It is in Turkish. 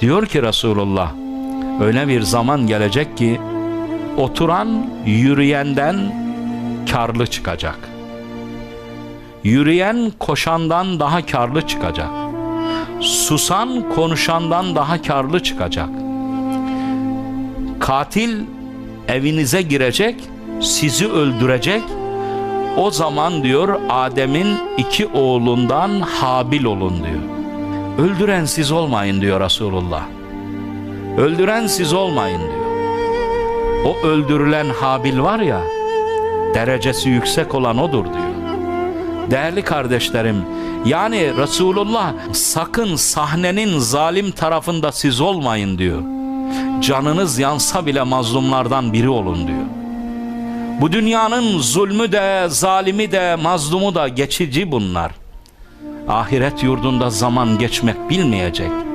Diyor ki Resulullah öyle bir zaman gelecek ki oturan yürüyenden karlı çıkacak. Yürüyen koşandan daha karlı çıkacak. Susan konuşandan daha karlı çıkacak. Katil evinize girecek, sizi öldürecek. O zaman diyor Adem'in iki oğlundan Habil olun diyor. Öldüren siz olmayın diyor Resulullah. Öldüren siz olmayın diyor. O öldürülen Habil var ya, derecesi yüksek olan odur diyor. Değerli kardeşlerim, yani Resulullah sakın sahnenin zalim tarafında siz olmayın diyor. Canınız yansa bile mazlumlardan biri olun diyor. Bu dünyanın zulmü de, zalimi de, mazlumu da geçici bunlar. Ahiret yurdunda zaman geçmek bilmeyecek.